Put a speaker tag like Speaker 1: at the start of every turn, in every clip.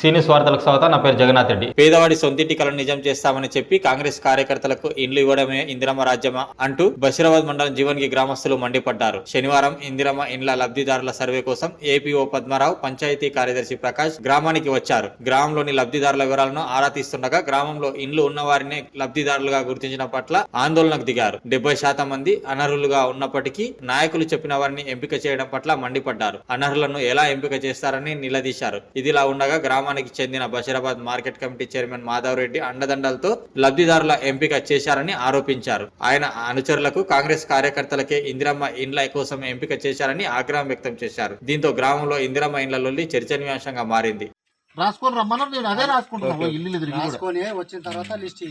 Speaker 1: సీనియస్ వార్తలకు స్వాగతం నా పేరు జగన్నాథ్ రెడ్డి.
Speaker 2: పేదవాడి సొంతింటి కలను నిజం చేస్తామని చెప్పి కాంగ్రెస్ కార్యకర్తలకు ఇండ్లు ఇవ్వడమే ఇందిరమ్మ రాజ్యమా అంటూ బషీరాబాద్ మండలం జీవన్కి గ్రామస్తులు మండిపడ్డారు. శనివారం ఇందిరమ్మ ఇండ్ల లబ్ధిదారుల సర్వే కోసం ఏపీఓ పద్మారావు పంచాయతీ కార్యదర్శి ప్రకాష్ గ్రామానికి వచ్చారు. గ్రామంలోని లబ్ధిదారుల వివరాలను ఆరా తీస్తుండగా గ్రామంలో ఇండ్లు ఉన్న వారిని లబ్ధిదారులుగా గుర్తించిన పట్ల ఆందోళనకు దిగారు. డెబ్బై శాతం మంది అనర్హులుగా ఉన్నప్పటికీ నాయకులు చెప్పిన వారిని ఎంపిక చేయడం పట్ల మండిపడ్డారు. అనర్హులను ఎలా ఎంపిక చేస్తారని నిలదీశారు. ఇదిలా ఉండగా గ్రామానికి చెందిన Basheerabad market committee chairman Madhav Reddy అండదండలతో లబ్ధిదారుల ఎంపిక చేశారని ఆరోపించారు. ఆయన అనుచరులకు కాంగ్రెస్ కార్యకర్తలకే ఇందిరమ్మ ఇండ్ల కోసం ఎంపిక చేశారని ఆగ్రహం వ్యక్తం చేశారు. దీంతో గ్రామంలో ఇందిరమ్మ ఇండ్ల లొల్లి చర్చనీయాంశంగా మారింది.
Speaker 3: రాసుకొని రమ్మన్నారు నేను అదే రాసుకుంటున్నాను ఇల్లు.
Speaker 4: రాసుకొని వచ్చిన తర్వాత లిస్ట్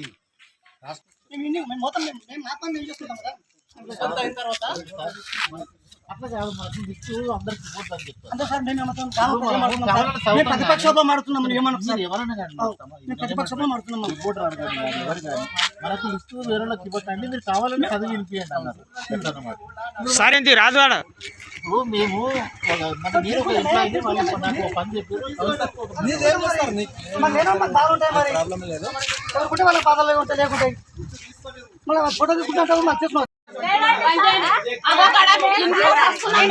Speaker 5: మొత్తం మేము- మేము మాత్రం మేము చేసుకుంటాం కదా. సొంత అయిన తర్వాత
Speaker 3: అట్లా కాదు మాకు లిస్టు అందరికి ఇవ్వద్దని చెప్తాను
Speaker 5: అంతే సార్ మేము మాడుతున్నాం ఏమన్నా
Speaker 3: ఎవరైనా కానీ
Speaker 5: మాడుతున్నాం.
Speaker 3: రిపోర్టర్ ఎవరు కానీ. మనకు ఇవ్వకండి మీరు కావాలని చదివి వినిపించండి అన్నారు. అన్నమాట
Speaker 6: సారేంటి రాజువాడ
Speaker 3: ఇప్పుడు మేము ఒక- మన మీరు ఒక ఎంప్లాయీ వాళ్ళు నాకు ఒక పని చెప్పారు
Speaker 5: మరి ఎవరుకుంటే వాళ్ళకి బాధలు ఉంటాయి లేకుంటాయి? మళ్ళీ ఫోటో తీసుకుంటాం మాకు తెలుసు
Speaker 7: అవకాడ ఇంట్లో వస్తున్నాం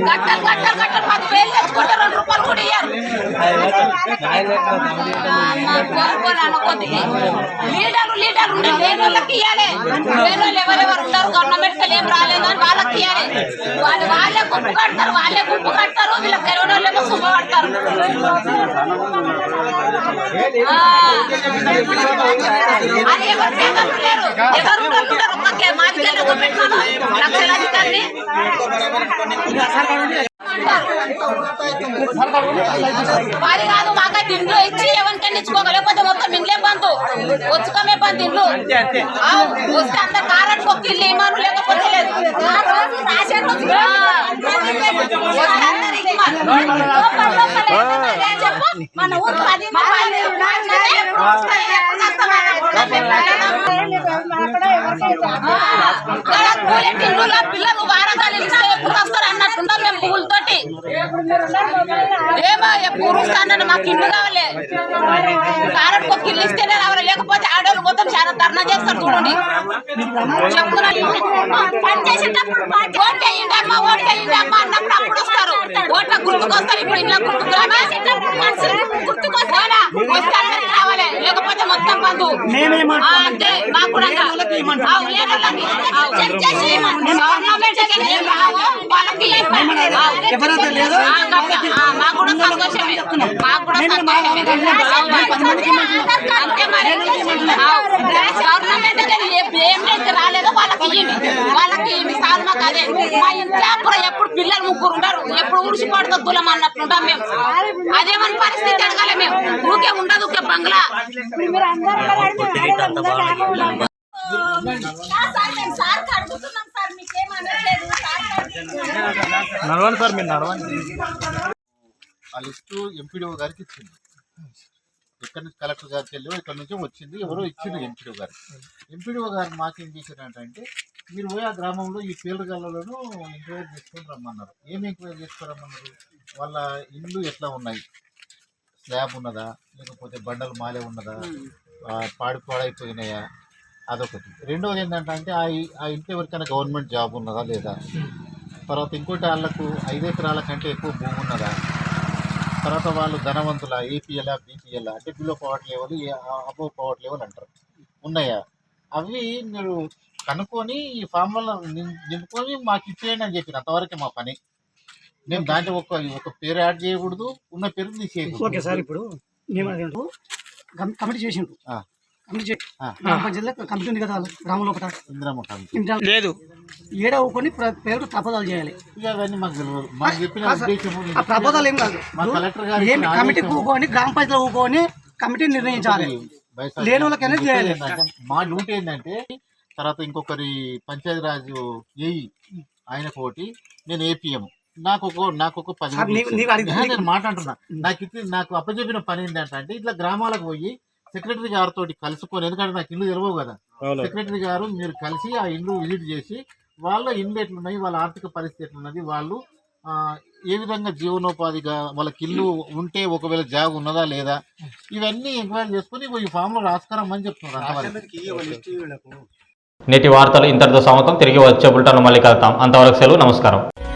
Speaker 7: గట్టలు గట్టలు గట్టలు పది వేలు తెచ్చుకుంటే రెండు రూపాయలు లీడర్ లీడర్ ఉండే లేని వాళ్ళకి ఇవ్వాలి లేని వాళ్ళు ఎవరెవరు ఉంటారు గవర్నమెంట్ ఏం రాలేదు అని వాళ్ళకి ఇవ్వాలి వాళ్ళు వాళ్ళే గుంపు కడతారు వాళ్ళే గుంపు కడతారు వీళ్ళకి తెలియని వాళ్ళు ఏమో కడతారు అది ఎవరు చేయగలరు లేరు ఎవరు ఉండరు ఒక్కకే మాదికెళ్ళి పెట్టాను లక్షలాధికారిని వారి కాదు మాకైతే ఇంట్లో ఇచ్చి ఎవరికైనా ఇచ్చుకోగల లేకపోతే మొత్తం ఇంట్లో బంధు వచ్చుకమే బంధు ఇంట్లో వస్తే అందరు కారట్ ఒక ఇల్లు ఇవ్వను లేకపోతే లేదు రాసే రోజు ఆ. వస్తే అందరు ఇవ్వను. లోపల లోపల ఏమన్నా అదే చెప్పు. మన ఊరు పది మంది ఉన్నారనే వస్తాయి. ఎప్పుడు వస్తామని ఆ, ఇక్కడ కూలెట్ ఇల్లులో పిల్లలు వారగాలు ఇస్తే ఎప్పుడు వస్తారు అన్నట్టున్నాం మేము పువ్వులతోటి ఏమో ఎప్పుడు మాకు ఇల్లు కావాలి? కారం కొక్క ఇల్లు ఇస్తేనే రావాలి. లేకపోతే ఆడవాళ్ళు మొత్తం చాలా ధర్నా చేస్తారు చూడండి. చెప్తున్నా పని చేసేటప్పుడు ఓట్ వేయండి అమ్మా ఓట్ వేయండి అమ్మా అన్నప్పుడు అప్పుడు వస్తారు. ఓట్ల గుర్తుకొస్తారు ఇప్పుడు ఇంట్లో గుర్తుకొస్తారా వస్తే లేకపోతే మొత్తం బంధు. అంతే. మాకు కూడా అంట. వాళ్ళకి. మాకు కూడా సంతోషమే. మాకు కూడా సంతోషమే. ఆవు, అంతే మరి. ఆవు. గవర్నమెంట్ దగ్గర ఏ- ఏం లేదు రాలేదో. వాళ్ళకి వాళ్ళకి సార్ మాకు అదే. మా ఇంట్లో ఎప్పుడు పిల్లలు తులం అన్నట్లుంటాం మేము? అదేమని పరిస్థితి అడగాలి మేము. ఊకే ఉండదు ఊకే బంగ్లా.
Speaker 6: నడవండి సార్ మీరు నడవండి.
Speaker 3: ఆ లిస్టు ఎంపీడీఓ గారికి ఇచ్చింది. ఇక్కడ నుంచి కలెక్టర్ గారికి వెళ్ళి ఇక్కడ నుంచి వచ్చింది ఎవరో ఇచ్చింది ఎంపీడీఓ గారికి ఎంపీడీఓ గారు మాకేం చేశారంటే మీరు పోయి ఆ గ్రామంలో ఈ పేలుగల్లను ఎంక్వైరీ చేసుకొని రమ్మన్నారు. ఏమి ఎంక్వైరీ చేసుకుని రమ్మన్నారు వాళ్ళ ఇల్లు ఎట్లా ఉన్నాయి? స్లాబ్ ఉన్నదా? లేకపోతే బండలు మాలే ఉన్నదా? పాడి పాడైపోయినాయా? అదొకటి. రెండవది ఏంటంటే అంటే ఆ ఆ ఇంట్లో ఎవరికైనా గవర్నమెంట్ జాబ్ ఉన్నదా లేదా? తర్వాత ఇంకోటి వాళ్ళకు ఐదు ఎకరాల కంటే ఎక్కువ భూమి ఉన్నదా? తర్వాత వాళ్ళు ధనవంతుల? ఏపీఎల్? బీపీఎల్? అంటే below power level above power level అంటారు. ఉన్నాయా? అవి మీరు కనుక్కొని ఈ ఫామ్లలో నింపుకొని మాకు ఇచ్చేయండి అని చెప్పిన అంతవరకే మా పని. మేము దాంట్లో ఒక ఒక పేరు యాడ్ చేయకూడదు ఉన్న పేరు
Speaker 5: ఓకే
Speaker 3: తీసేయకూడదు
Speaker 5: సార్ ఇప్పుడు మేము కమిటీ చేసిండ్రు.
Speaker 3: ఆ.
Speaker 5: కమిటీ ఉంది కదా గ్రామంలో ఒకట.
Speaker 6: లేదు.
Speaker 5: ఏడ ఊకొని పేరు తప్పదాలు చేయాలి.
Speaker 3: ఇక అవన్నీ మాకు తెలియదు. మాకు చెప్పిన
Speaker 5: కాదు సార్.
Speaker 3: ఉద్దేశము
Speaker 5: ఆ ప్రపోజల్ ఏం కాదు.
Speaker 3: మా కలెక్టర్ గారు
Speaker 5: ఏమి కమిటీ కూకొని గ్రామ పంచాయతీలో ఊకొని కమిటీ నిర్ణయించాలి. లేని వాళ్ళకైనా చేయాలి.
Speaker 3: మా డ్యూటీ ఏంటంటే తర్వాత ఇంకొకరి పంచాయతీరాజ్ ఏఈ ఆయనకు ఒకటి నేను ఏపీఎం. నాకు ఒక నాకు ఒక పది నేను మాట్లాడుతున్నా. నాకు ఇది నాకు అప్పచెప్పిన పని ఏంటంటే ఇట్లా గ్రామాలకు పోయి సెక్రటరీ గారితో కలుసుకొని ఎందుకంటే నాకు ఇల్లు తెలియవు కదా. సెక్రటరీ గారు మీరు కలిసి ఆ ఇల్లు విజిట్ చేసి వాళ్ళ ఇల్లు ఎట్లున్నాయి వాళ్ళ ఆర్థిక పరిస్థితి ఎట్లున్నది వాళ్ళు ఆ, ఏ విధంగా జీవనోపాధిగా వాళ్ళకి ఇల్లు ఉంటే ఒకవేళ జాగ్ ఉన్నదా లేదా ఇవన్నీ ఎంక్వైరీ చేసుకుని ఈ ఫామ్లో రాసుకురమ్మని చెప్తున్నారు
Speaker 1: నేటి వార్తలు ఇంతటితో సమాప్తం. తిరిగి వచ్చే బుల్టన్ మళ్ళీ కలుద్దాం. అంతవరకు సెలవు. నమస్కారం.